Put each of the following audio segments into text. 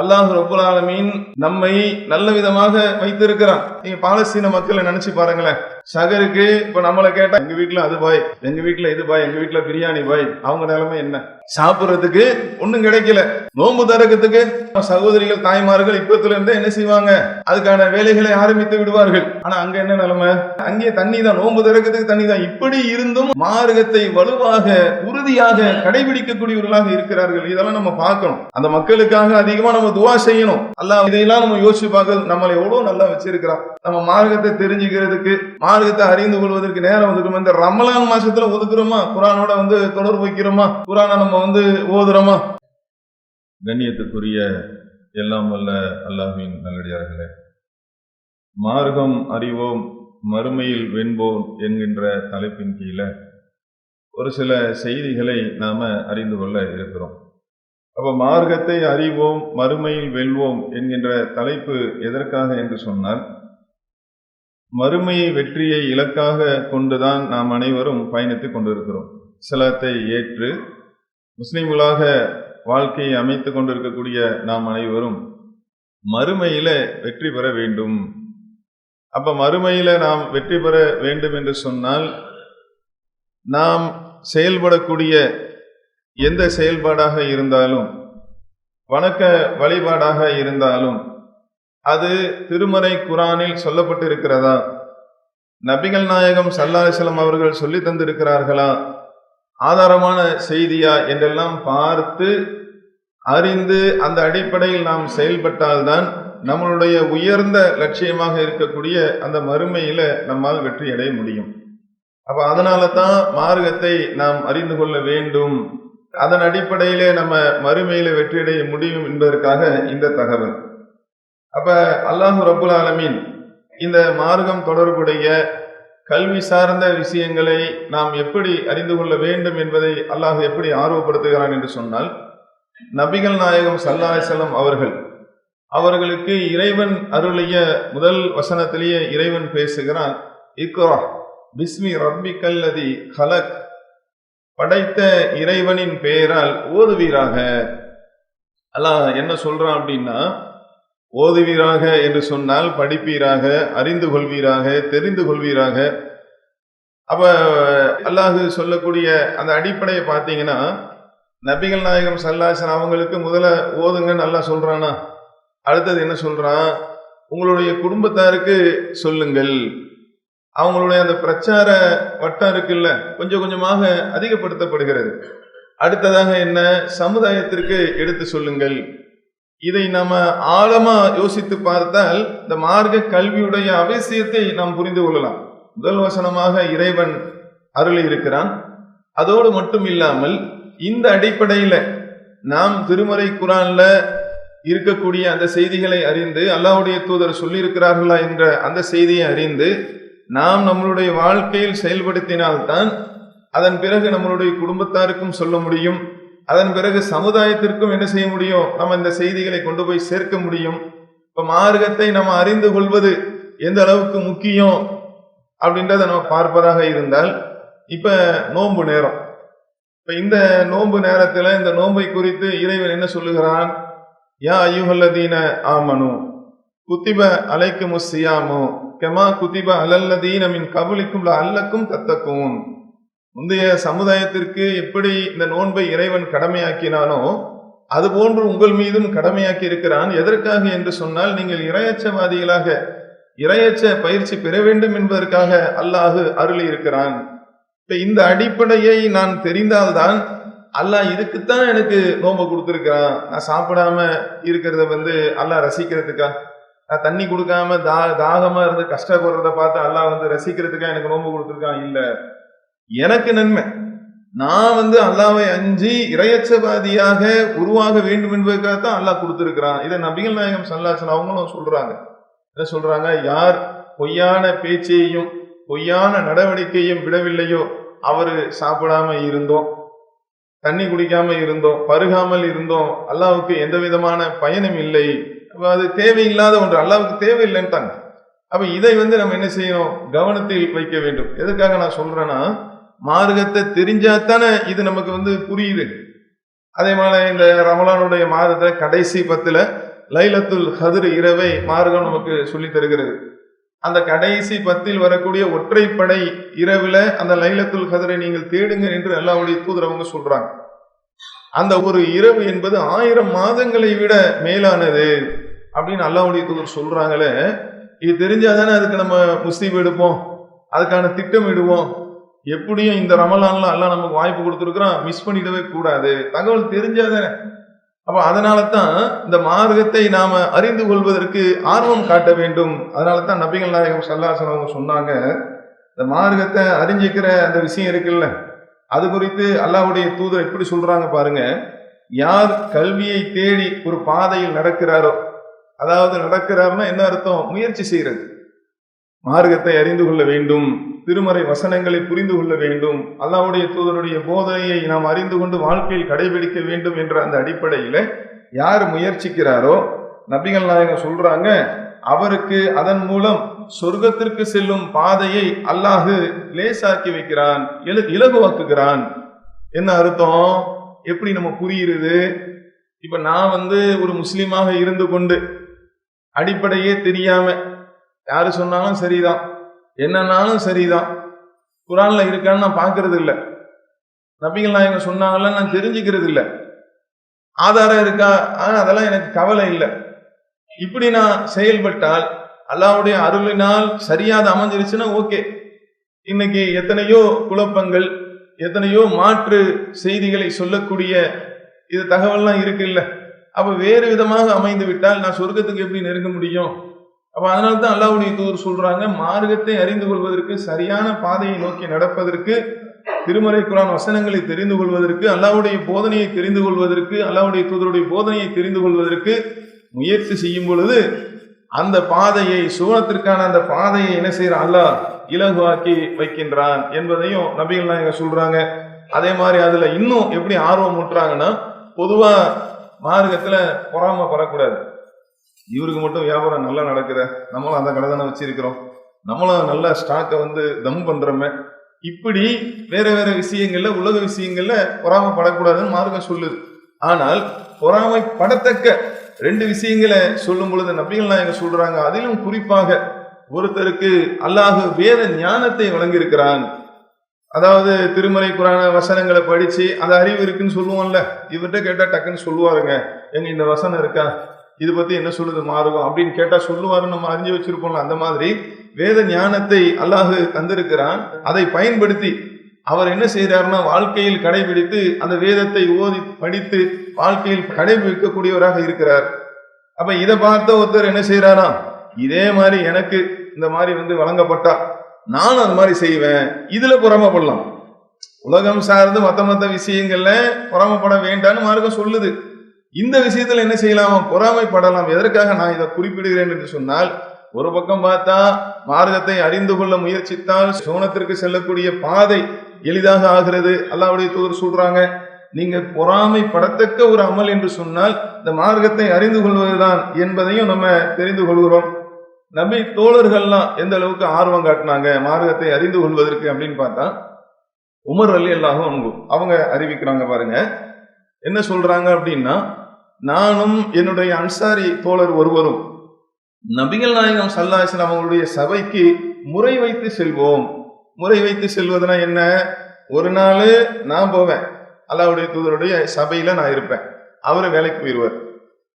அல்லாஹ் ரபுல் ஆலமீன் நம்மை நல்ல விதமாக வைத்திருக்கிறான். நீங்க பாலஸ்தீன மக்களை நினைச்சு பாருங்களேன். சகருக்கு இப்ப நம்மளை கேட்டா எங்க வீட்டுல அது பாய் எங்க வீட்டுல இது பாய் எங்க வீட்டுல பிரியாணி பாய் அவங்க நிலைமை என்ன? சாப்பிடுறதுக்கு ஒண்ணும் கிடைக்கல. நோன்பு தரக்கத்துக்கு சகோதரிகள் தாய்மார்கள் இப்பத்துல இருந்தே என்ன செய்வாங்க? அதுக்கான வேலைகளை ஆரம்பித்து விடுவார்கள். ஆனா அங்க என்ன நிலைமை? அங்கே தண்ணி தான் நோன்பு தரக்கத்துக்கு தண்ணி தான் இப்படி இருந்தும் மார்க்கத்தை வலுவாக உறுதியாக கடைபிடிக்கக்கூடியவர்களாக இருக்கிறார்கள். இதெல்லாம் நம்ம பார்க்கணும். அந்த மக்களுக்காக அதிகமா நம்ம துவா செய்யணும். அல்ல இதையெல்லாம் நம்ம யோசிச்சு பார்க்க நம்மளை எவ்வளவு நல்லா வச்சிருக்கிறோம் நம்ம மார்க்கத்தை தெரிஞ்சுக்கிறதுக்கு மார்க்கத்தை அறிந்து கொள்வதற்கு நேரம் ஒதுக்கணும்? இந்த ரமலான் மாசத்துல ஒதுக்குறோமா? குரானோட வந்து தொடர்பு வைக்கிறோமா? குரானை நம்ம வந்து ஓதுறோமா? கண்ணியத்துக்குரிய எல்லாம் வல்ல அல்லாஹ்வின் நல்லடியார்களே மார்க்கம் அறிவோம் மறுமையில் வெண்போம் என்கின்ற தலைப்பின் கீழே ஒரு சில செய்திகளை நாம அறிந்து கொள்ள இருக்கிறோம். அப்ப மார்க்கத்தை அறிவோம் மறுமையில் வெல்வோம் என்கின்ற தலைப்பு எதற்காக என்று சொன்னால் மறுமையை வெற்றியை இலக்காக கொண்டுதான் நாம் அனைவரும் பயணித்துக் கொண்டிருக்கிறோம். இஸ்லாத்தை ஏற்று முஸ்லிம்களாக வாழ்க்கையை அமைத்துக் கொண்டிருக்கக்கூடிய நாம் அனைவரும் மறுமையில வெற்றி பெற வேண்டும். அப்ப மறுமையில நாம் வெற்றி பெற வேண்டும் என்று சொன்னால் நாம் செயல்படக்கூடிய எந்த செயல்பாடாக இருந்தாலும் வணக்க வழிபாடாக இருந்தாலும் அது திருமறை குரானில் சொல்லப்பட்டிருக்கிறதா? நபிகள் நாயகம் சல்லாஹலம் அவர்கள் சொல்லி தந்திருக்கிறார்களா? ஆதாரமான செய்தியா என்றெல்லாம் பார்த்து அறிந்து அந்த அடிப்படையில் நாம் செயல்பட்டால்தான் நம்மளுடைய உயர்ந்த லட்சியமாக இருக்கக்கூடிய அந்த மறுமையில நம்மால் வெற்றி அடைய முடியும். அப்ப அதனால தான் மார்க்கத்தை நாம் அறிந்து கொள்ள வேண்டும். அதன் அடிப்படையிலே நம்ம மறுமையில வெற்றியடைய முடியும் என்பதற்காக இந்த தகவல். அப்ப அல்லாஹு ரபுல் ஆலமீன் இந்த மார்க்கம் தொடர்புடைய கல்வி சார்ந்த விஷயங்களை நாம் எப்படி அறிந்து கொள்ள வேண்டும் என்பதை அல்லாஹ் எப்படி ஆர்வப்படுத்துகிறான் என்று சொன்னால் நபிகள் நாயகம் சல்லாஹலம் அவர்கள் அவர்களுக்கு இறைவன் அருளிய முதல் வசனத்திலேயே இறைவன் பேசுகிறான் இக்ரா பிஸ்மி ரப்பி கல்லதி ஹலக் படைத்த இறைவனின் பெயரால் ஓதுவீராக. அல்லாஹ் என்ன சொல்றான் அப்படின்னா ஓதுவீராக என்று சொன்னால் படிப்பீராக அறிந்து கொள்வீராக தெரிந்து கொள்வீராக. அப்ப அல்லாஹு சொல்லக்கூடிய அந்த அடிப்படையை பார்த்தீங்கன்னா நபிகள் நாயகம் சல்லாசன் அவங்களுக்கு முதல்ல ஓதுங்க நல்லா சொல்றானா? அடுத்தது என்ன சொல்றான்? உங்களுடைய குடும்பத்தாருக்கு சொல்லுங்கள். அவங்களுடைய அந்த பிரச்சார வட்டம் இருக்குல்ல கொஞ்சம் கொஞ்சமாக அதிகப்படுத்தப்படுகிறது. அடுத்ததாக என்ன? சமுதாயத்திற்கு எடுத்து சொல்லுங்கள். இதை நாம ஆழமா யோசித்து பார்த்தால் இந்த மார்க்க கல்வியுடைய அவசியத்தை நாம் புரிந்து கொள்ளலாம். முதல் வசனமாக இறைவன் அருளி இருக்கிறான். அதோடு மட்டும் இல்லாமல் இந்த அடிப்படையில நாம் திருமறை குரான்ல இருக்கக்கூடிய அந்த செய்திகளை அறிந்து அல்லாஹுடைய தூதர் சொல்லியிருக்கிறார்களா என்ற அந்த செய்தியை அறிந்து நாம் நம்மளுடைய வாழ்க்கையில் செயல்படுத்தினால்தான் அதன் பிறகு நம்மளுடைய குடும்பத்தாருக்கும் சொல்ல முடியும். அதன் பிறகு சமுதாயத்திற்கும் என்ன செய்ய முடியும்? நம்ம இந்த செய்திகளை கொண்டு போய் சேர்க்க முடியும். இப்ப மார்க்கத்தை நம்ம அறிந்து கொள்வது எந்த அளவுக்கு முக்கியம் அப்படின்றத நம்ம பார்ப்பதாக இருந்தால் இப்ப நோன்பு நேரம். இப்ப இந்த நோன்பு நேரத்துல இந்த நோன்பை குறித்து இறைவன் என்ன சொல்லுகிறான்? யா ஐயுகல்லதீன ஆமனு குத்திப அலைக்கு முசியாமோ கெமா குத்திப அலல்லதீன மின் கபலிக்கும் அல்லக்கும் தத்தக்கும் முந்தைய சமுதாயத்திற்கு எப்படி இந்த நோன்பை இறைவன் கடமையாக்கினானோ அது போன்று உங்கள் மீதும் கடமையாக்கி இருக்கிறான். எதற்காக என்று சொன்னால் நீங்கள் இரையச்சவாதிகளாக இரையச்ச பயிற்சி பெற வேண்டும் என்பதற்காக அல்லாஹு அருளி இருக்கிறான் இப்ப இந்த அடிப்படையை நான் தெரிந்தால்தான் அல்லாஹ் இதுக்குத்தான் எனக்கு நோன்பை கொடுத்துருக்கிறான். நான் சாப்பிடாம இருக்கிறத வந்து அல்லாஹ் ரசிக்கிறதுக்கா? நான் தண்ணி கொடுக்காம தா தாகமா இருந்து கஷ்டப்படுறத பார்த்து அல்லாஹ் வந்து ரசிக்கிறதுக்கா எனக்கு நோன்பு கொடுத்துருக்கான்? இல்லை. எனக்கு நன்மை. நான் வந்து அல்லாவை அஞ்சி இரையச்சவாதியாக உருவாக வேண்டும் என்பதற்காக தான் அல்லாஹ் கொடுத்துருக்கிறான். இதை நபிகள் நாயகம் சல்லாசன் அவங்களும் சொல்றாங்க. என்ன சொல்றாங்க? யார் பொய்யான பேச்சையும் பொய்யான நடவடிக்கையும் விடவில்லையோ அவரு சாப்பிடாம இருந்தோம் தண்ணி குடிக்காம இருந்தோம் பருகாமல் இருந்தோம் அல்லாவுக்கு எந்த விதமான பயனும் இல்லை. அது தேவையில்லாத ஒன்று. அல்லாவுக்கு தேவையில்லைன்ட்டாங்க. அப்ப இதை வந்து நம்ம என்ன செய்யணும்? கவனத்தில் வைக்க வேண்டும். எதுக்காக நான் சொல்றேன்னா மார்க்கத்தை தெரிஞ்சாத்தானே இது நமக்கு வந்து புரியுது. அதே மாதிரி இந்த ரமலானுடைய மாதத்துல கடைசி பத்துல லைலத்துல் ஹதிர் இரவை மார்க்கம் நமக்கு சொல்லி தருகிறது. அந்த கடைசி பத்தில் வரக்கூடிய ஒற்றைப்படை இரவுல அந்த லைலத்துல் ஹதரை நீங்கள் தேடுங்க என்று அல்லாவுடைய தூதர் அவங்க சொல்றாங்க. அந்த ஒரு இரவு என்பது ஆயிரம் மாதங்களை விட மேலானது அப்படின்னு அல்லாவுடைய தூதர் சொல்றாங்களே. இது தெரிஞ்சாதானே அதுக்கு நம்ம முஸ்லீம் எடுப்போம். அதுக்கான திட்டம் இடுவோம். எப்படியும் இந்த ரமலான்ல அல்லாஹ் நமக்கு வாய்ப்பு கொடுத்துருக்குறான். மிஸ் பண்ணிடவே கூடாது. தகவல் தெரிஞ்சாதானே அப்ப அதனால தான் இந்த மார்க்கத்தை நாம அறிந்து கொள்வதற்கு ஆர்வம் காட்ட வேண்டும். அதனால தான் நபிகள் நாயகம் சல்லாசன் அவங்க சொன்னாங்க இந்த மார்க்கத்தை அறிஞ்சிக்கிற அந்த விஷயம் இருக்குல்ல. அது குறித்து அல்லாஹுடைய தூதர் எப்படி சொல்றாங்க பாருங்க. யார் கல்வியை தேடி ஒரு பாதையில் நடக்கிறாரோ அதாவது நடக்கிறாருன்னா என்ன அர்த்தம்? முயற்சி செய்யறது மார்க்கத்தை அறிந்து கொள்ள வேண்டும். திருமறை வசனங்களை புரிந்து கொள்ள வேண்டும். அல்லாவுடைய தூதருடைய போதனையை நாம் அறிந்து கொண்டு வாழ்க்கையில் கடைபிடிக்க வேண்டும் என்ற அந்த அடிப்படையில் யார் முயற்சிக்கிறாரோ நபிகள் நாயகம் சொல்றாங்க அவருக்கு அதன் மூலம் சொர்க்கத்திற்கு செல்லும் பாதையை அல்லாஹு லேசாக்கி வைக்கிறான் இல- இலகுவாக்குகிறான். என்ன அர்த்தம்? எப்படி நம்ம புரியுறது? இப்ப நான் வந்து ஒரு முஸ்லீமாக இருந்து கொண்டு அடிப்படையே தெரியாம யாரு சொன்னாலும் சரிதான். என்னன்னாலும் சரிதான். குரான்ல இருக்கான்னு நான் பார்க்கறது இல்ல நபிகள் நாயகம் சொன்னாங்கல்ல நான் தெரிஞ்சுக்கிறது இல்ல ஆதாரம் இருக்கா? ஆனா அதெல்லாம் எனக்கு கவலை இல்லை. இப்படி நான் செயல்பட்டால் அல்லாவுடைய அருளினால் சரியாக அமைஞ்சிருச்சுன்னா ஓகே. இன்னைக்கு எத்தனையோ குழப்பங்கள் எத்தனையோ மாற்று செய்திகளை சொல்லக்கூடிய இது தகவல்லாம் இருக்கு இல்ல. அப்ப வேறு விதமாக அமைந்து விட்டால் நான் சொர்க்கத்துக்கு எப்படி நெருங்க முடியும்? அப்போ அதனால தான் அல்லாவுடைய தூர் சொல்றாங்க மார்க்கத்தை அறிந்து கொள்வதற்கு சரியான பாதையை நோக்கி நடப்பதற்கு திருமறை குரான் வசனங்களை தெரிந்து கொள்வதற்கு அல்லாவுடைய போதனையை தெரிந்து கொள்வதற்கு அல்லாவுடைய தூதருடைய போதனையை தெரிந்து கொள்வதற்கு முயற்சி செய்யும் பொழுது அந்த பாதையை சுவனத்திற்கான அந்த பாதையை என்ன செய்யறான் அல்லாஹ் இலகுவாக்கி வைக்கின்றான் என்பதையும் நபிகள் நாயகம் சொல்றாங்க. அதே மாதிரி அதுல இன்னும் எப்படி ஆர்வம் ஊட்டுறாங்கன்னா பொதுவா மார்க்கத்துல பொறாமப்படக்கூடாது இவருக்கு மட்டும் வியாபாரம் நல்லா நடக்குத. நம்மளும் அந்த கடை தானே வச்சிருக்கிறோம். நம்மளும் நல்ல ஸ்டாக்கை வந்து தம் பண்றோமே. இப்படி வேற வேற விஷயங்கள்ல உலக விஷயங்கள்ல பொறாமப்படக்கூடாதுன்னு மார்க்கம் சொல்லுது. ஆனால் பொறாமைப்படத்தக்க ரெண்டு விஷயங்களை சொல்லும் பொழுது நபிகள் நாயகம் சொல்றாங்க. அதிலும் குறிப்பாக ஒருத்தருக்கு அல்லாஹ் வேத ஞானத்தை வழங்கியிருக்கிறான். அதாவது திருமலை குரான வசனங்களை படிச்சு அந்த அறிவு இருக்குன்னு சொல்லுவோம்ல. இவர்கிட்ட கேட்டா டக்குன்னு சொல்லுவாருங்க. எங்க இந்த வசனம் இருக்கா? இது பத்தி என்ன சொல்லுது மாறுவோம் அப்படின்னு கேட்டா சொல்லுவாரு நம்ம அறிஞ்சு வச்சிருப்போம்ல அந்த மாதிரி வேத ஞானத்தை அல்லாஹ் தந்திருக்கிறான். அதை பயன்படுத்தி அவர் என்ன செய்கிறாருன்னா வாழ்க்கையில் கடைபிடித்து அந்த வேதத்தை ஓதி படித்து வாழ்க்கையில் கடைபிடிக்கக்கூடியவராக இருக்கிறார். அப்ப இதை பார்த்த ஒருத்தர் என்ன செய்கிறாராம் இதே மாதிரி எனக்கு இந்த மாதிரி வந்து வழங்கப்பட்டா நானும் அது மாதிரி செய்வேன் இதுல புறமப்படலாம். உலகம் சார்ந்து மற்ற மற்ற விஷயங்கள்ல புறமப்பட வேண்டாம்னு மார்க்கம் சொல்லுது. இந்த விஷயத்துல என்ன செய்யலாம்? பொறாமைப்படலாம். எதற்காக நான் இதை குறிப்பிடுகிறேன் என்று சொன்னால் ஒரு பக்கம் பார்த்தா மார்க்கத்தை அறிந்து கொள்ள முயற்சித்தால் சோனத்திற்கு செல்லக்கூடிய பாதை எளிதாக ஆகிறது. அல்லாவுடைய தூதர் சொல்றாங்க நீங்க பொறாமைப்படத்தக்க ஒரு அமல் என்று சொன்னால் இந்த மார்க்கத்தை அறிந்து கொள்வதுதான் என்பதையும் நம்ம தெரிந்து கொள்கிறோம். நபி தோழர்கள்லாம் எந்த அளவுக்கு ஆர்வம் காட்டினாங்க மார்க்கத்தை அறிந்து கொள்வதற்கு அப்படின்னு பார்த்தா உமர் அலி அல்லாஹும் அவங்க அவங்க அறிவிக்கிறாங்க பாருங்க. என்ன சொல்றாங்க அப்படின்னா நானும் என்னுடைய அன்சாரி தோழர் ஒருவரும் நபிகள் நாயகம் சல்லாஹன் அவங்களுடைய சபைக்கு முறை வைத்து செல்வோம். முறை வைத்து செல்வதுனா என்ன? ஒரு நாள் நான் போவேன். அல்லாவுடைய தூதருடைய சபையில நான் இருப்பேன். அவரு வேலைக்கு போயிடுவார்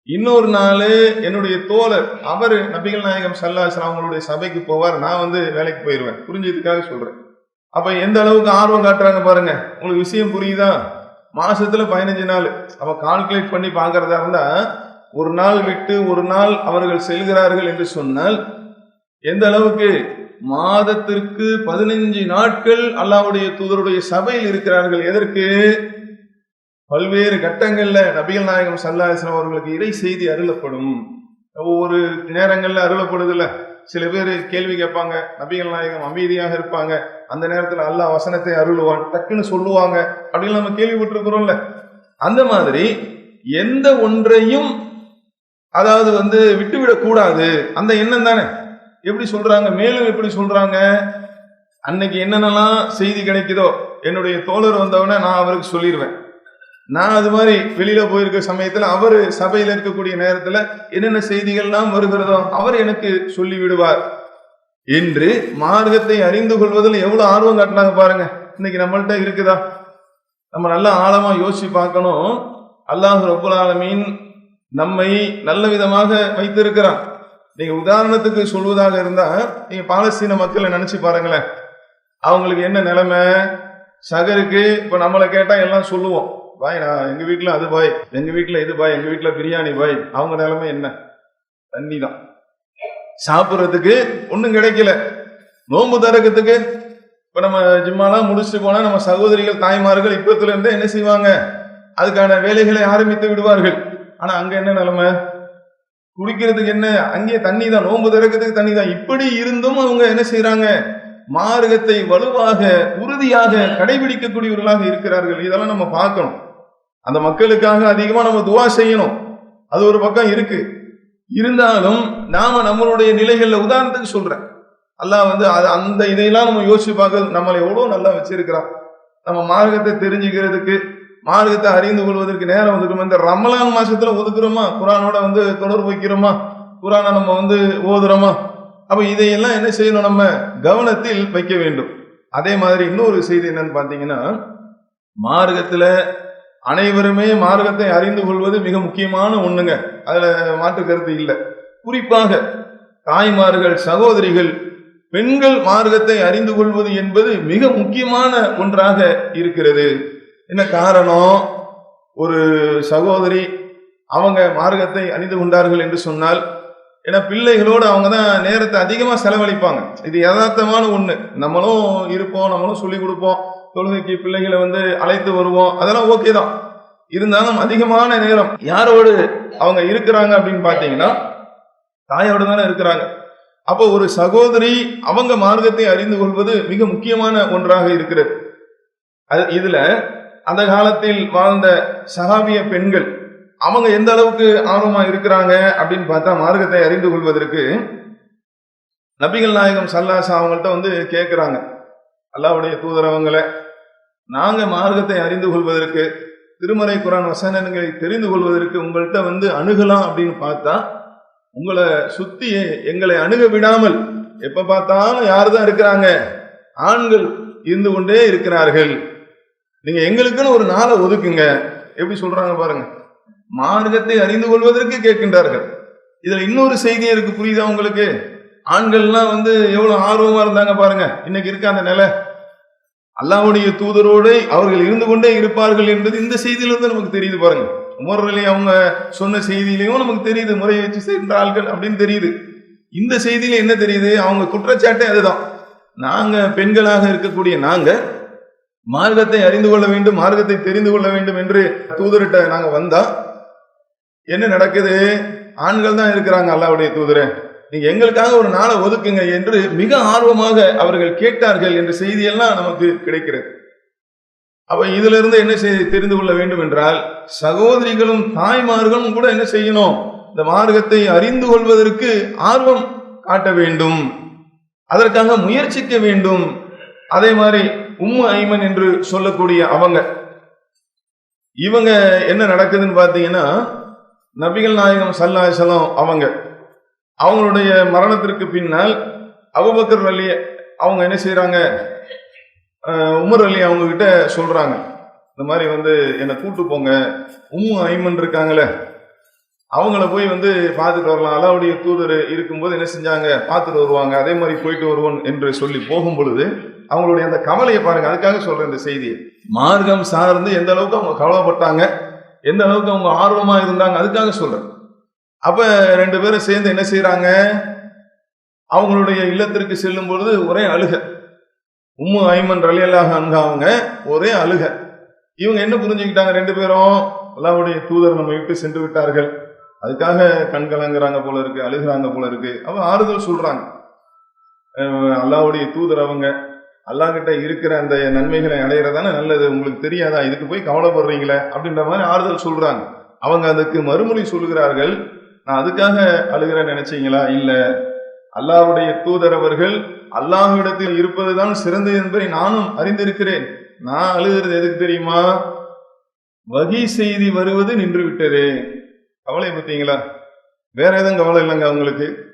இன்னொரு நாள் என்னுடைய தோழர் அவர் நபிகள் நாயகம் சல்லாஹன் அவங்களுடைய சபைக்கு போவார். நான் வந்து வேலைக்கு போயிடுவேன் புரிஞ்சதுக்காக சொல்றேன். அப்ப எந்த அளவுக்கு ஆர்வம் காட்டுறாங்க பாருங்க. உங்களுக்கு விஷயம் புரியுதா? மாசத்துல பதினஞ்சு நாள். அவ கால்குலேட் பண்ணி பாக்குறதா இருந்தா ஒரு நாள் விட்டு ஒரு நாள் அவர்கள் செல்கிறார்கள் என்று சொன்னால் எந்த அளவுக்கு? மாதத்திற்கு பதினஞ்சு நாட்கள் அல்லாவுடைய தூதருடைய சபையில் இருக்கிறார்கள். எதற்கு? பல்வேறு கட்டங்கள்ல நபிகள் நாயகம் சல்லாஹம் அவர்களுக்கு இறை செய்தி அருளப்படும். ஒவ்வொரு நேரங்கள்ல அருளப்படுதுல்ல. சில பேர் கேள்வி கேட்பாங்க. நபிகள் நாயகம் அமைதியாக இருப்பாங்க. அந்த நேரத்தில் அல்லா வசனத்தை அருள்வான். டக்குன்னு சொல்லுவாங்க. அப்படின்னு நம்ம கேள்விப்பட்டிருக்கிறோம்ல. அந்த மாதிரி எந்த ஒன்றையும் அதாவது வந்து விட்டுவிடக்கூடாது அந்த எண்ணம் தானே. எப்படி சொல்றாங்க? மேலும் எப்படி சொல்றாங்க? அன்னைக்கு என்னென்னலாம் செய்தி கிடைக்குதோ என்னுடைய தோழர் வந்தவன நான் அவருக்கு சொல்லிடுவேன் நான் அது மாதிரி வெளியில போயிருக்க சமயத்துல அவர் சபையில இருக்கக்கூடிய நேரத்துல என்னென்ன செய்திகள்லாம் வருகிறதோ அவர் எனக்கு சொல்லி விடுவார் என்று மார்க்கத்தை அறிந்து கொள்வதில் எவ்வளவு ஆர்வம் காட்டினாங்க பாருங்க. இன்னைக்கு நம்மள்ட்ட இருக்குதா? நம்ம நல்லா ஆழமா யோசிச்சு பார்க்கணும். அல்லாஹ் ரப்புல் ஆலமீன் நம்மை நல்ல விதமாக வைத்திருக்கிறான். நீங்க உதாரணத்துக்கு சொல்வதாக இருந்தா நீங்க பாலஸ்தீன மக்களை நினைச்சு பாருங்களேன். அவங்களுக்கு என்ன நிலைமை? சகருக்கு இப்ப நம்மளை கேட்டா எல்லாம் சொல்லுவோம். பாய் நான் எங்க வீட்டுல அது பாய் எங்க வீட்டுல இது பாய் எங்க வீட்டுல பிரியாணி பாய். அவங்க நிலைமை என்ன? தண்ணி தான் சாப்பிட்றதுக்கு ஒன்றும் கிடைக்கல. நோன்பு தரக்கத்துக்கு இப்போ நம்ம ஜிம்மாலாம் முடிச்சுட்டு போனால் நம்ம சகோதரிகள் தாய்மார்கள் இப்பத்துலேருந்தே என்ன செய்வாங்க? அதுக்கான வேலைகளை ஆரம்பித்து விடுவார்கள். ஆனால் அங்கே என்ன நிலைமை? குடிக்கிறதுக்கு என்ன? அங்கேயே தண்ணி தான் நோன்பு திறக்கிறதுக்கு தண்ணி தான் இப்படி இருந்தும் அவங்க என்ன செய்யறாங்க மார்க்கத்தை வலுவாக உறுதியாக கடைபிடிக்கக்கூடியவர்களாக இருக்கிறார்கள். இதெல்லாம் நம்ம பார்க்கணும். அந்த மக்களுக்காக அதிகமாக நம்ம துவா செய்யணும். அது ஒரு பக்கம் இருக்கு. இருந்தாலும் நாம நம்மளுடைய நிலைகள்ல உதாரணத்துக்கு சொல்றேன். அல்லாஹ் வந்து அது அந்த இதையெல்லாம் நம்ம யோசிச்சு பார்க்க நம்மளை எவ்வளவு நல்லா வச்சிருக்கிறான். நம்ம மார்க்கத்தை தெரிஞ்சுக்கிறதுக்கு மார்க்கத்தை அறிந்து கொள்வதற்கு நேரம் ஒதுக்கணும். இந்த ரமலான் மாசத்துல ஒதுக்குறோமா? குரானோட வந்து தொடர்பு வைக்கிறோமா? குரானை நம்ம வந்து ஓதுறோமா? அப்ப இதையெல்லாம் என்ன செய்யணும் நம்ம? கவனத்தில் வைக்க வேண்டும். அதே மாதிரி இன்னொரு செய்தி என்னன்னு பாத்தீங்கன்னா மார்க்கத்துல அனைவருமே மார்க்கத்தை அறிந்து கொள்வது மிக முக்கியமான ஒண்ணுங்க. அதுல மாற்று கருத்து இல்லை. குறிப்பாக தாய்மார்கள் சகோதரிகள் பெண்கள் மார்க்கத்தை அறிந்து கொள்வது என்பது மிக முக்கியமான ஒன்றாக இருக்கிறது. என்ன காரணம்? ஒரு சகோதரி அவங்க மார்க்கத்தை அணிந்து கொண்டார்கள் என்று சொன்னால் ஏன்னா பிள்ளைகளோடு அவங்க தான் நேரத்தை அதிகமாக செலவழிப்பாங்க. இது யதார்த்தமான ஒன்று நம்மளும் இருப்போம் நம்மளும் சொல்லிக் கொடுப்போம். தொழுகைக்கு பிள்ளைகளை வந்து அழைத்து வருவோம். அதெல்லாம் ஓகே தான். இருந்தாலும் அதிகமான நேரம் யாரோடு அவங்க இருக்கிறாங்க அப்படின்னு பார்த்தீங்கன்னா தாயோடு தானே இருக்கிறாங்க. அப்போ ஒரு சகோதரி அவங்க மார்க்கத்தை அறிந்து கொள்வது மிக முக்கியமான ஒன்றாக இருக்கிறது. அது இதுல அந்த காலத்தில் வாழ்ந்த சகாபிய பெண்கள் அவங்க எந்த அளவுக்கு ஆர்வமா இருக்கிறாங்க அப்படின்னு பார்த்தா மார்க்கத்தை அறிந்து கொள்வதற்கு நபிகள் நாயகம் சல்லாசா அவங்கள்ட்ட வந்து கேட்குறாங்க அல்லாவுடைய தூதரவங்களை நாங்கள் மார்க்கத்தை அறிந்து கொள்வதற்கு திருமறை குரான் வசனங்களை தெரிந்து கொள்வதற்கு உங்கள்கிட்ட வந்து அணுகலாம் அப்படின்னு பார்த்தா உங்களை சுத்தி எங்களை அணுக விடாமல் எப்ப பார்த்தாலும் யார் தான் இருக்கிறாங்க? ஆண்கள் இருந்து கொண்டே இருக்கிறார்கள். நீங்க எங்களுக்குன்னு ஒரு நாளை ஒதுக்குங்க. எப்படி சொல்றாங்க பாருங்க. மார்க்கத்தை அறிந்து கொள்வதற்கு கேட்கின்றார்கள். இதுல இன்னொரு செய்தி இருக்கு புரியுதா உங்களுக்கு? ஆண்கள்லாம் வந்து எவ்வளவு ஆர்வமா இருந்தாங்க பாருங்க. இன்னைக்கு இருக்க அந்த நிலை. அல்லாவுடைய தூதரோடு அவர்கள் இருந்து கொண்டே இருப்பார்கள் என்பது இந்த செய்தியிலிருந்து நமக்கு தெரியுது பாருங்க. உமர்களை அவங்க சொன்ன செய்தியிலையும் நமக்கு தெரியுது முறை வச்சு சென்ற ஆள்கள் அப்படின்னு தெரியுது. இந்த செய்தியில என்ன தெரியுது? அவங்க குற்றச்சாட்டே அதுதான். நாங்க பெண்களாக இருக்கக்கூடிய நாங்க மார்க்கத்தை அறிந்து கொள்ள வேண்டும் மார்க்கத்தை தெரிந்து கொள்ள வேண்டும் என்று தூதர்கிட்ட நாங்க வந்தா என்ன நடக்குது? ஆண்கள் தான் இருக்கிறாங்க அல்லாவுடைய தூதரை. நீங்க எங்களுக்காக ஒரு நாளை ஒதுக்குங்க என்று மிக ஆர்வமாக அவர்கள் கேட்டார்கள் என்ற செய்தியெல்லாம் நமக்கு கிடைக்கிறது. அப்ப இதுல இருந்து என்ன செய்ய தெரிந்து கொள்ள வேண்டும் என்றால் சகோதரிகளும் தாய்மார்களும் கூட என்ன செய்யணும்? இந்த மார்க்கத்தை அறிந்து கொள்வதற்கு ஆர்வம் காட்ட வேண்டும். அதற்காக முயற்சிக்க வேண்டும். அதே மாதிரி உம்மு ஐமன் என்று சொல்லக்கூடிய அவங்க. இவங்க என்ன நடக்குதுன்னு பார்த்தீங்கன்னா நபிகள் நாயகம் சல்லாசலம் அவங்க. அவங்களுடைய மரணத்திற்கு பின்னால் அபுபக்கர் அலி அவங்க என்ன செய்யறாங்க உமர் அலி அவங்க கிட்ட சொல்றாங்க. இந்த மாதிரி வந்து என்னை கூட்டு போங்க. உம்மு ஐமன் இருக்காங்களே அவங்கள போய் வந்து பார்த்துட்டு வரலாம். அலாவுடைய தூதர் இருக்கும்போது என்ன செஞ்சாங்க? பார்த்துட்டு வருவாங்க. அதே மாதிரி போயிட்டு வருவோம் என்று சொல்லி போகும் பொழுது அவங்களுடைய அந்த கவலையை பாருங்க. அதுக்காக சொல்றேன் இந்த செய்தியை. மார்க்கம் சார்ந்து எந்த அளவுக்கு அவங்க கவலைப்பட்டாங்க எந்த அளவுக்கு அவங்க ஆர்வமா இருந்தாங்க அதுக்காக சொல்றேன். அப்ப ரெண்டு பேரும் சேர்ந்து என்ன செய்யறாங்க அவங்களுடைய இல்லத்திற்கு செல்லும் பொழுது ஒரே அழுக. உம்மு ஐமன் ரலியல்லாக அன்கா அவங்க ஒரே அழுக. இவங்க என்ன புரிஞ்சுக்கிட்டாங்க ரெண்டு பேரும்? அல்லாவுடைய தூதர் நம்ம விட்டு சென்று விட்டார்கள். அதுக்காக கண் கலங்குறாங்க போல இருக்கு அழுகிறாங்க போல இருக்கு. அவ ஆறுதல் சொல்றாங்க. அல்லாவுடைய தூதர் அவங்க அல்லாஹ் கிட்ட இருக்கிற அந்த நன்மைகளை அடையிறதானே நல்லது உங்களுக்கு தெரியாதா? இதுக்கு போய் கவலைப்படுறீங்களே? அப்படின்ற மாதிரி ஆறுதல் சொல்றாங்க. அவங்க அதுக்கு மறுமொழி சொல்கிறார்கள் நான் அதுக்காக அழுகிற நினைச்சீங்களா? இல்ல. அல்லாவுடைய தூதர் அவர்கள் அல்லாஹ்விடத்தில் இருப்பதுதான் சிறந்தது என்பதை நானும் அறிந்திருக்கிறேன். நான் அழுகிறது எதுக்கு தெரியுமா? வகி செய்தி வருவது நின்று விட்டதே. கவலை பார்த்தீங்களா வேற எதுவும் கவலை இல்லைங்க அவங்களுக்கு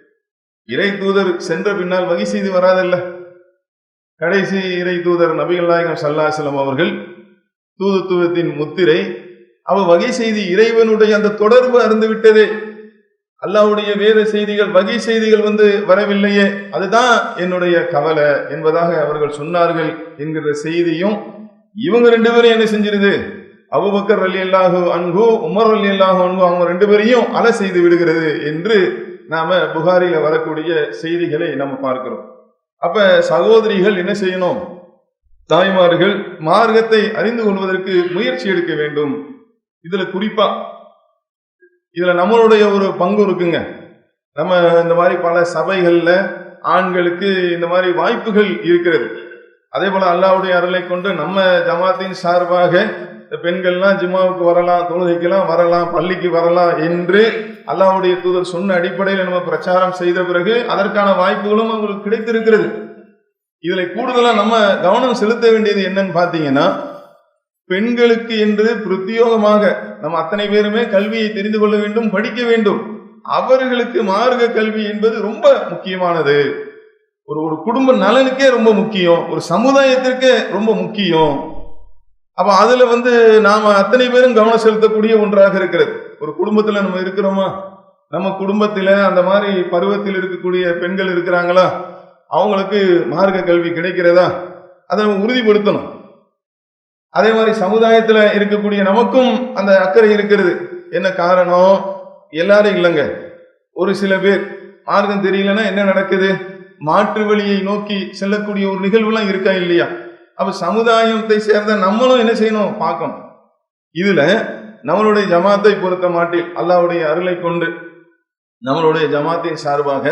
இறை தூதர் சென்ற பின்னால் வகி செய்தி வராதல்ல. கடைசி இறை தூதர் நபிகள் நாயகம் சல்லாசலம் அவர்கள் தூதுத்துவத்தின் முத்திரை அவ வகை செய்தி இறைவனுடைய அந்த தொடர்பு அருந்து விட்டதே. அல்லாவுடைய வேத செய்திகள் வகை செய்திகள் வந்து வரவில்லையே அதுதான் என்னுடைய கவலை என்பதாக அவர்கள் சொன்னார்கள் என்கிற செய்தியும் இவங்க ரெண்டு பேரும் என்ன செஞ்சிருது? அபுபக்கர் அலி அல்லாஹு அன்பு உமர் அலி அல்லாஹு அன்பு அவங்க ரெண்டு பேரையும் அலை செய்து விடுகிறது என்று நாம புகாரில வரக்கூடிய செய்திகளை நம்ம பார்க்கிறோம். அப்ப சகோதரிகள் என்ன செய்யணும்? தாய்மார்கள் மார்க்கத்தை அறிந்து கொள்வதற்கு முயற்சி எடுக்க வேண்டும். இதுல குறிப்பா இதுல நம்மளுடைய ஒரு பங்கு இருக்குங்க. நம்ம இந்த மாதிரி பல சபைகள்ல ஆண்களுக்கு இந்த மாதிரி வாய்ப்புகள் இருக்கிறது. அதே போல அல்லாவுடைய அருளை கொண்டு நம்ம ஜமாத்தின் சார்பாக இந்த பெண்கள்லாம் ஜிம்மாவுக்கு வரலாம் தொழுகைக்கெல்லாம் வரலாம் பள்ளிக்கு வரலாம் என்று அல்லாவுடைய தூதர் சொன்ன அடிப்படையில் நம்ம பிரச்சாரம் செய்த பிறகு அதற்கான வாய்ப்புகளும் அவங்களுக்கு கிடைத்திருக்கிறது. இதுல கூடுதலா நம்ம கவனம் செலுத்த வேண்டியது என்னன்னு பாத்தீங்கன்னா பெண்களுக்கு என்று பிரத்யோகமாக நம்ம அத்தனை பேருமே கல்வியை தெரிந்து கொள்ள வேண்டும் படிக்க வேண்டும். அவர்களுக்கு மார்க்க கல்வி என்பது ரொம்ப முக்கியமானது. ஒரு ஒரு குடும்ப நலனுக்கே ரொம்ப முக்கியம். ஒரு சமுதாயத்திற்கே ரொம்ப முக்கியம். அப்ப அதுல வந்து நாம அத்தனை பேரும் கவனம் செலுத்தக்கூடிய ஒன்றாக இருக்கிறது. ஒரு குடும்பத்துல நம்ம இருக்கிறோமா? நம்ம குடும்பத்தில் அந்த மாதிரி பருவத்தில் இருக்கக்கூடிய பெண்கள் இருக்கிறாங்களா? அவங்களுக்கு மார்க்க கல்வி கிடைக்கிறதா? அதை நம்ம உறுதிப்படுத்தணும். அதே மாதிரி சமுதாயத்தில் இருக்கக்கூடிய நமக்கும் அந்த அக்கறை இருக்கிறது. என்ன காரணம்? எல்லாரும் இல்லைங்க. ஒரு சில பேர் மார்க்கம் தெரியலன்னா என்ன நடக்குது? மாற்று வழியை நோக்கி செல்லக்கூடிய ஒரு நிகழ்வுலாம் இருக்கா இல்லையா? அப்ப சமுதாயத்தை சேர்ந்த நம்மளும் என்ன செய்யணும்? பார்க்கணும். இதுல நம்மளுடைய ஜமாத்தை பொறுத்த மாட்டில் அல்லாவுடைய அருளை கொண்டு நம்மளுடைய ஜமாத்தின் சார்பாக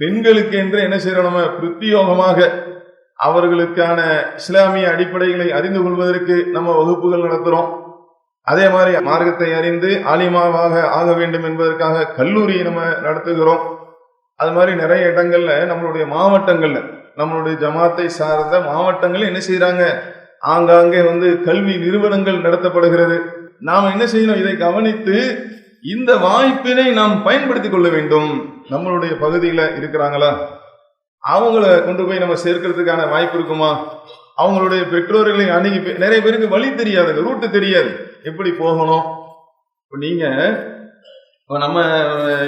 பெண்களுக்கு என்று என்ன செய்யறோம் நம்ம பிரத்யோகமாக அவர்களுக்கான இஸ்லாமிய அடிப்படைகளை அறிந்து கொள்வதற்கு நம்ம வகுப்புகள் நடத்துறோம். அதே மாதிரி மார்க்கத்தை அறிந்து ஆலிமாவாக ஆக வேண்டும் என்பதற்காக கல்லூரி நம்ம நடத்துகிறோம். அது மாதிரி நிறைய இடங்கள்ல நம்மளுடைய மாவட்டங்கள்ல நம்மளுடைய ஜமாத்தை சார்ந்த மாவட்டங்கள் என்ன செய்யறாங்க ஆங்காங்கே வந்து கல்வி நிறுவனங்கள் நடத்தப்படுகிறது. நாம் என்ன செய்யணும்? இதை கவனித்து இந்த வாய்ப்பினை நாம் பயன்படுத்திக் கொள்ள வேண்டும். நம்மளுடைய பகுதியில இருக்கிறாங்களா? அவங்கள கொண்டு போய் நம்ம சேர்க்கறதுக்கான வாய்ப்பு இருக்குமா? அவங்களுடைய பெற்றோர்களை அணுகி நிறைய பேருக்கு வழி தெரியாதுங்க ரூட்டு தெரியாது. எப்படி போகணும்? இப்போ நீங்கள் இப்போ நம்ம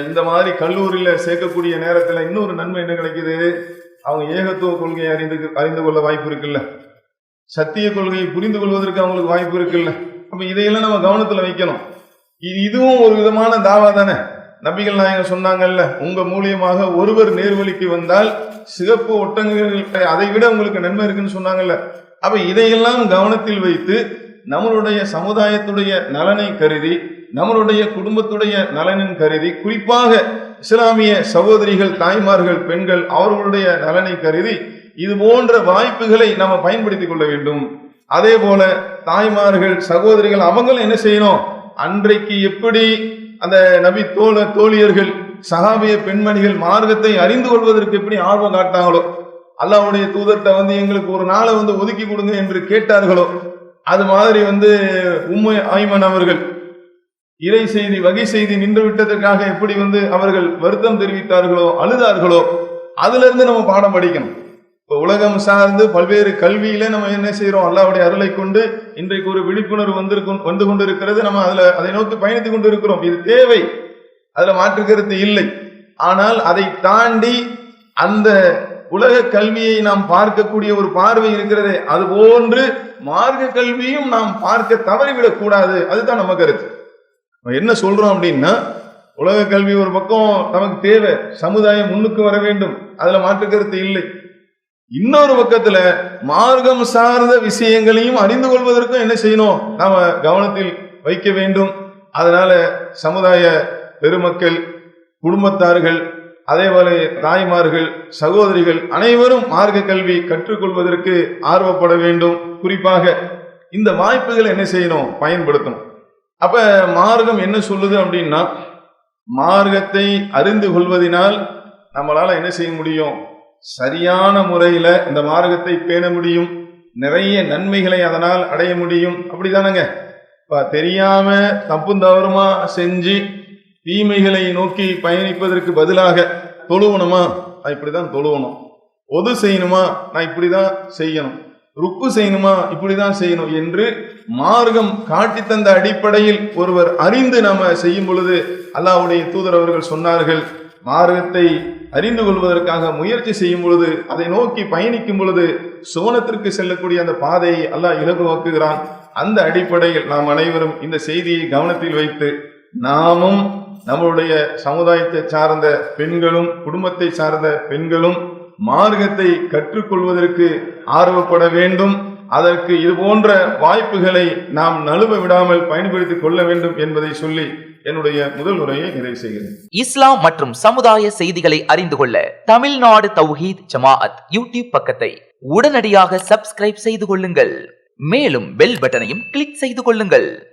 இந்த மாதிரி கல்லூரியில் சேர்க்கக்கூடிய நேரத்தில் இன்னொரு நன்மை என்ன கிடைக்குது? அவங்க ஏகத்துவ கொள்கையை அறிந்து அறிந்து கொள்ள வாய்ப்பு இருக்குல்ல. சத்திய கொள்கையை புரிந்து கொள்வதற்கு அவங்களுக்கு வாய்ப்பு இருக்குல்ல. அப்போ இதையெல்லாம் நம்ம கவனத்தில் வைக்கணும். இது இதுவும் ஒரு விதமான தாவா தானே? நபிகள் நாயகம் சொன்னாங்கல்ல உங்க மூலியமாக ஒருவர் நேர்வழிக்கு வந்தால் சிகப்பு ஒட்டங்கள் அதை விட உங்களுக்கு நன்மை இருக்குன்னு சொன்னாங்கல்ல. அப்ப இதையெல்லாம் கவனத்தில் வைத்து நம்மளுடைய சமுதாயத்துடைய நலனை கருதி நம்மளுடைய குடும்பத்துடைய நலனின் கருதி குறிப்பாக இஸ்லாமிய சகோதரிகள் தாய்மார்கள் பெண்கள் அவர்களுடைய நலனை கருதி இது போன்ற வாய்ப்புகளை நம்ம பயன்படுத்திக் கொள்ள வேண்டும். அதே போல தாய்மார்கள் சகோதரிகள் அவங்களும் என்ன செய்யணும்? அன்றைக்கு எப்படி அந்த நபி தோழ தோழியர்கள் சகாபிய பெண்மணிகள் மார்க்கத்தை அறிந்து கொள்வதற்கு எப்படி ஆர்வம் காட்டினாங்களோ அல்லாவுடைய தூதர்கிட்ட வந்து எங்களுக்கு ஒரு நாளை வந்து ஒதுக்கி கொடுங்க என்று கேட்டார்களோ அது மாதிரி வந்து உம்மை ஆய்மன் அவர்கள் இறை செய்தி வகை செய்தி நின்று விட்டதற்காக எப்படி வந்து அவர்கள் வருத்தம் தெரிவித்தார்களோ அழுதார்களோ அதுல இருந்து நம்ம பாடம் படிக்கணும். இப்போ உலகம் சார்ந்து பல்வேறு கல்வியில நம்ம என்ன செய்யறோம் அல்லாவுடைய அருளை கொண்டு இன்றைக்கு ஒரு விழிப்புணர்வு வந்திருக்கும் வந்து கொண்டிருக்கிறது. நம்ம அதுல அதை நோக்கி பயணித்து கொண்டு இருக்கிறோம் இது தேவை. அதுல மாற்று கருத்து இல்லை. ஆனால் அதை தாண்டி அந்த உலக கல்வியை நாம் பார்க்கக்கூடிய ஒரு பார்வை இருக்கிறதே அது போன்று மார்க்க கல்வியும் நாம் பார்க்க தவறிவிடக் கூடாது. அதுதான் நம்ம கருத்து. நம்ம என்ன சொல்றோம் அப்படின்னா உலக கல்வி ஒரு பக்கம் நமக்கு தேவை சமுதாயம் முன்னுக்கு வர வேண்டும். அதுல மாற்று கருத்து இல்லை. இன்னொரு பக்கத்துல மார்க்கம் சார்ந்த விஷயங்களையும் அறிந்து கொள்வதற்கும் என்ன செய்யணும்? நாம கவனத்தில் வைக்க வேண்டும். அதனால சமுதாய பெருமக்கள் குடும்பத்தார்கள் அதே போல தாய்மார்கள் சகோதரிகள் அனைவரும் மார்க்க கல்வி கற்றுக்கொள்வதற்கு ஆர்வப்பட வேண்டும். குறிப்பாக இந்த வாய்ப்புகளை என்ன செய்யணும்? பயன்படுத்தணும். அப்ப மார்க்கம் என்ன சொல்லுது அப்படின்னா மார்க்கத்தை அறிந்து கொள்வதினால் நம்மளால என்ன செய்ய முடியும்? சரியான முறையில இந்த மார்க்கத்தை பேண முடியும். நிறைய நன்மைகளை அதனால் அடைய முடியும். அப்படிதானங்க? இப்ப தெரியாம தப்பும் தவறுமா செஞ்சு தீமைகளை நோக்கி பயணிப்பதற்கு பதிலாக தொழுவணுமா? நான் இப்படிதான் தொழுவணும். ஒது செய்யணுமா? நான் இப்படிதான் செய்யணும். ருக்கு செய்யணுமா? இப்படிதான் செய்யணும் என்று மார்க்கம் காட்டி தந்த அடிப்படையில் ஒருவர் அறிந்து நம்ம செய்யும் பொழுது அல்லாவுடைய தூதர் அவர்கள் சொன்னார்கள். மார்க்கத்தை அறிந்து கொள்வதற்காக முயற்சி செய்யும் பொழுது அதை நோக்கி பயணிக்கும் பொழுது சுவனத்திற்கு செல்லக்கூடிய அந்த பாதையை அல்லாஹ் இலகுவாக்குகிறான். அந்த அடிப்படையில் நாம் அனைவரும் இந்த செய்தியை கவனத்தில் வைத்து நாமும் நம்மளுடைய சமுதாயத்தை சார்ந்த பெண்களும் குடும்பத்தை சார்ந்த பெண்களும் மார்க்கத்தை கற்றுக்கொள்வதற்கு ஆர்வப்பட வேண்டும். அதற்கு இது போன்ற வாய்ப்புகளை நாம் நழுவ விடாமல் பயன்படுத்திக் கொள்ள வேண்டும் என்பதை சொல்லி என்னுடைய முதல் உரையை நிறைவு செய்கிறேன். இஸ்லாம் மற்றும் சமுதாய செய்திகளை அறிந்து கொள்ள தமிழ்நாடு தௌஹீத் ஜமாஅத் யூடியூப் பக்கத்தை உடனடியாக சப்ஸ்கிரைப் செய்து கொள்ளுங்கள். மேலும் பெல் பட்டனையும் கிளிக் செய்து கொள்ளுங்கள்.